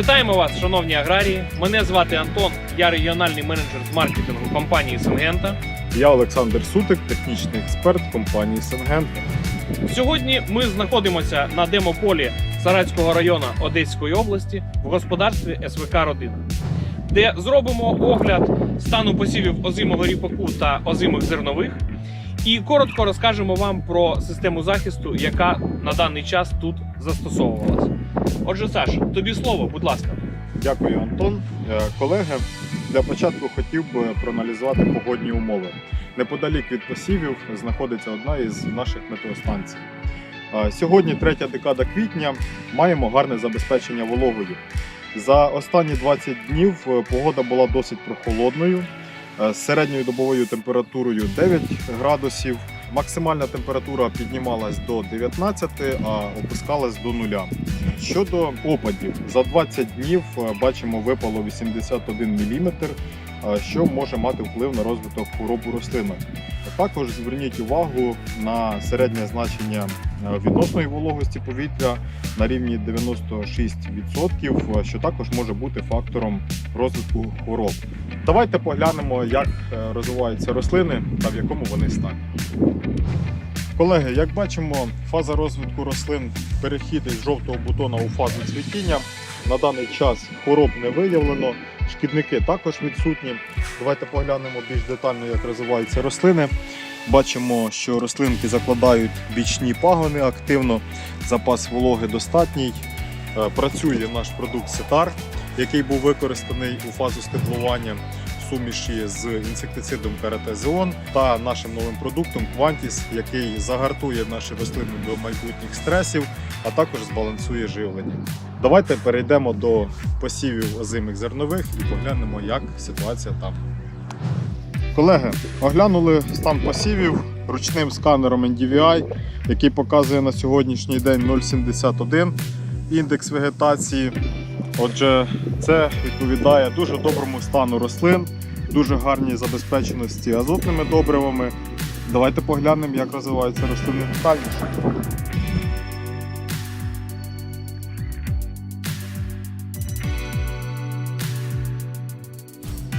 Вітаємо вас, шановні аграрії. Мене звати Антон, я регіональний менеджер з маркетингу компанії Сингента. Я Олександр Сутик, технічний експерт компанії Сенгент. Сьогодні ми знаходимося на демополі Саратського району Одеської області в господарстві СВК Родина, де зробимо огляд стану посівів озимого ріпаку та озимих зернових. І коротко розкажемо вам про систему захисту, яка на даний час тут застосовувалася. Отже, Саш, тобі слово, будь ласка. Дякую, Антон. Е, Колеги, для початку хотів би проаналізувати погодні умови. Неподалік від посівів знаходиться одна із наших метеостанцій. Е, Сьогодні, третя декада квітня, маємо гарне забезпечення вологою. За останні 20 днів е, погода була досить прохолодною, з середньою добовою температурою 9 градусів. Максимальна температура піднімалась до 19, а опускалась до нуля. Щодо опадів, за 20 днів е, бачимо випало 81 мм, що може мати вплив на розвиток хвороб у. Також зверніть увагу на середнє значення е, відносної вологості повітря на рівні 96%, що також може бути фактором розвитку хвороб. Давайте поглянемо, як е, розвиваються рослини та в якому вони стані. Колеги, як бачимо, фаза розвитку рослин перехід із жовтого бутона у фазу цвітіння. На даний час хвороб не виявлено, шкідники також відсутні. Давайте поглянемо більш детально, як розвиваються рослини. Бачимо, що рослинки закладають бічні пагони активно, запас вологи достатній. Е, Працює наш продукт Сетар, який був використаний у фазу стеблування суміші з інсектицидом Каратезеон та нашим новим продуктом Quantis, який загартує наші рослини до майбутніх стресів, а також збалансує живлення. Давайте перейдемо до посівів озимих зернових і поглянемо, як ситуація там. Колеги, оглянули стан посівів ручним сканером NDVI, який показує на сьогоднішній день 0,71 індекс вегетації. Отже, це відповідає дуже доброму стану рослин, дуже гарній забезпеченості азотними добривами. Давайте поглянемо, як розвиваються рослини детальніше.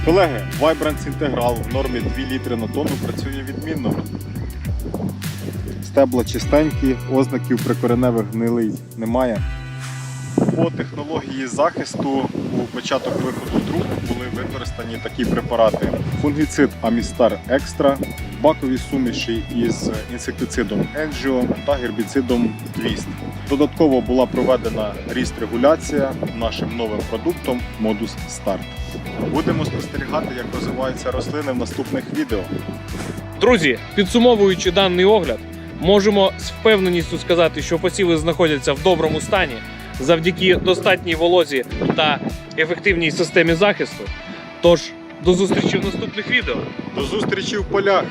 Колеги, Vibrance Integral в нормі 2 літри на тонну працює відмінно. Стебла чистенькі, ознаків прикореневих гнилий немає. По технології захисту у початок виходу труб були використані такі препарати: фунгіцид Амістар Екстра, бакові суміші із інсектицидом Енджіо та гербіцидом Твіст. Додатково була проведена ріст-регуляція нашим новим продуктом Modus Start. Будемо спостерігати, як розвиваються рослини в наступних відео. Друзі, підсумовуючи даний огляд, можемо з впевненістю сказати, що посіви знаходяться в доброму стані завдяки достатній волозі та ефективній системі захисту. Тож, до зустрічі в наступних відео. До зустрічі в полях!